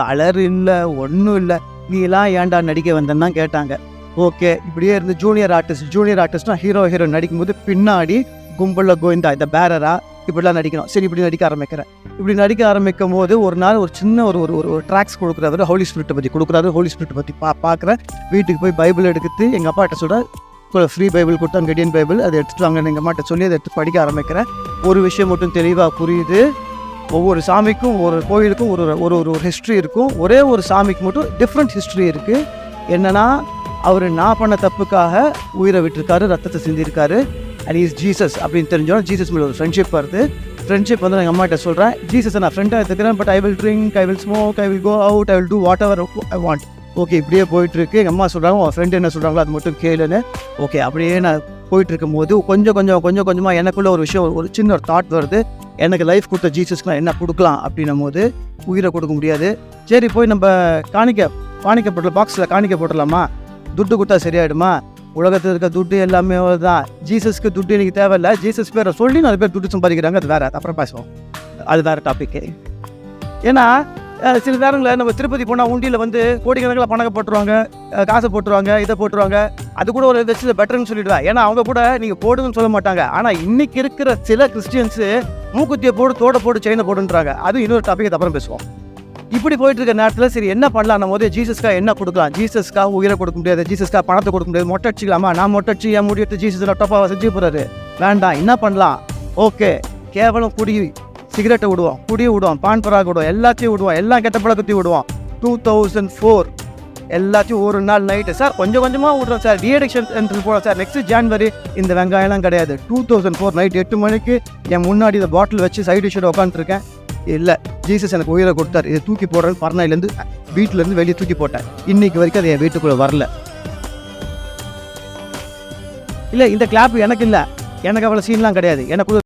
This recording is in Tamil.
கலர் இல்லை ஒன்றும் இல்லை. நீ எல்லாம் ஏன்டா நடிக்க வந்தேன்னா கேட்டாங்க. ஓகே இப்படியே இருந்து ஜூனியர் ஆர்டிஸ்ட் ஜூனியர் ஆர்டிஸ்ட்னா ஹீரோ ஹீரோ நடிக்கும்போது பின்னாடி கும்பலில் கோவிந்தா இந்த பேரரா இப்படிலாம் நடிக்கணும். சரி இப்படி நடிக்க ஆரம்பிக்கிறேன். இப்படி நடிக்க ஆரம்பிக்கும் போது ஒரு நாள் ஒரு சின்ன ஒரு ஒரு ஒரு ட்ராக்ஸ் கொடுக்குறாரு ஹோலி ஸ்பிரிட்டை பற்றி கொடுக்குறாரு. ஹோலி ஸ்பிரிட்டை பற்றி பா பார்க்குறேன். வீட்டுக்கு போய் பைபிள் எடுத்து எங்கள் அப்பாட்ட சொல்ல ஃப்ரீ பைபிள் கொடுத்தா கெடியன் பைபிள் அதை எடுத்துகிட்டு வாங்க. எங்கள் அம்மாட்ட சொல்லி அதை எடுத்து படிக்க ஆரம்பிக்கிறேன். ஒரு விஷயம் மட்டும் தெளிவாக புரியுது. ஒவ்வொரு சாமிக்கும் ஒரு கோயிலுக்கும் ஒரு ஒரு ஒரு ஒரு ஹிஸ்ட்ரி இருக்கும். ஒரே ஒரு சாமிக்கு மட்டும் டிஃப்ரெண்ட் ஹிஸ்ட்ரி இருக்குது என்னென்னா அவர் நான் பண்ண தப்புக்காக உயிரை விட்டுருக்காரு ரத்தத்தை சிந்திருக்காரு. அண்ட் இஸ் ஜீசஸ் அப்படின்னு தெரிஞ்சோம் ஜீசஸ் மேலே ஒரு ஃப்ரெண்ட்ஷிப் வருது. ஃப்ரெண்ட்ஷிப் வந்து எங்கள் அம்மாட்ட சொல்கிறேன் ஜீசஸை நான் ஃப்ரெண்டாக எடுத்துக்கிறேன் but I will drink I will smoke I will go out I will do whatever I want okay இப்படியே போயிட்டுருக்கு. எங்கள் அம்மா சொல்கிறாங்க உன் ஃப்ரெண்டு என்ன சொல்கிறாங்களோ அது மட்டும் கேளுன்னு. ஓகே அப்படியே நான் போயிட்டு இருக்கும்போது கொஞ்சம் கொஞ்சம் கொஞ்சம் கொஞ்சமாக எனக்குள்ள ஒரு விஷயம் ஒரு சின்ன ஒரு தாட் வருது. எனக்கு லைஃப் கொடுத்த ஜீசஸ்க்குலாம் என்ன கொடுக்கலாம் அப்படின்னும் போது உயிரை கொடுக்க முடியாது. சரி போய் நம்ம காணிக்க காணிக்க போட்டல பாக்ஸில் காணிக்க போட்டலாமா துட்டு கொடுத்தா சரியாயிடுமா? உலகத்தில் இருக்க துட்டு எல்லாமே தான் ஜீசஸ்க்கு துட்டு எனக்கு தேவையில்லை. ஜீசஸ் பேரை சொல்லி நிறைய பேர் துட்டு சம்பாதிக்கிறாங்க. அது வேறு. அப்புறம் பேசுவோம். அது வேறு டாபிக்கு ஏன்னா சில நேரங்களில் நம்ம திருப்பதி போனால் உண்டியில் வந்து கோடிக்கணக்கில் பணக்க போட்டுருவாங்க. காசை போட்டுருவாங்க இதை போட்டுருவாங்க. அது கூட ஒரு ஏதாச்சும் பெட்டர்னு சொல்லிடுவேன். ஏன்னா அவங்க கூட நீங்கள் போடுங்கன்னு சொல்ல மாட்டாங்க. ஆனால் இன்றைக்கி இருக்கிற சில கிறிஸ்டியன்ஸு மூக்குத்தியை போடு தோட போட்டு செயினை போடுன்றாங்க. அது இன்னொரு டாபிக் அப்புறம் பேசுவோம். இப்படி போயிட்டு இருக்க நேரத்தில் சரி என்ன பண்ணலாம் போது ஜீசஸ்க்காக என்ன கொடுக்கலாம்? ஜீசஸ்க்காக உயிரை கொடுக்க முடியாது ஜீசஸ்க்காக பணத்தை கொடுக்க முடியாது. மொட்டை அடிச்சிக்கலாமா? நான் மொட்டை அடிச்சு என் முடி எடுத்து ஜீசஸ் டப்பாக செஞ்சு போகிறாரு வேண்டாம் என்ன பண்ணலாம்? ஓகே கேவலம் குடி சிகரெட்டை விடுவோம் குடியை விடுவோம் பான் பராக விடுவோம் எல்லாத்தையும் விடுவோம் எல்லாம் கெட்ட பழக்கத்தையும் விடுவோம். டூ தௌசண்ட் ஃபோர் எல்லாத்தையும் ஒரு நாள் நைட்டு சார் கொஞ்சம் கொஞ்சமாக விட்றோம் சார். ரீஅடிக்ஷன் சென்டர் போகிறோம் சார். நெக்ஸ்ட் ஜான்வரி இந்த வெங்காயம்லாம் கிடையாது. டூ தௌசண்ட் ஃபோர் நைட் எட்டு மணிக்கு என் முன்னாடி இந்த பாட்டில் வச்சு சைடு டிஷ்ஷோட உட்காந்துருக்கேன் இல்லை ஜீசஸ் எனக்கு உயிரை கொடுத்தார். இதை தூக்கி போடுறேன்னு பறனாயிலேருந்து வீட்டிலேருந்து வெளியே தூக்கி போட்டேன். இன்றைக்கி வரைக்கும் அது என் வீட்டுக்குள்ளே வரல. இல்லை இந்த கிளாப் எனக்கு இல்லை. எனக்கு அவ்வளோ சீன்லாம் கிடையாது. எனக்கு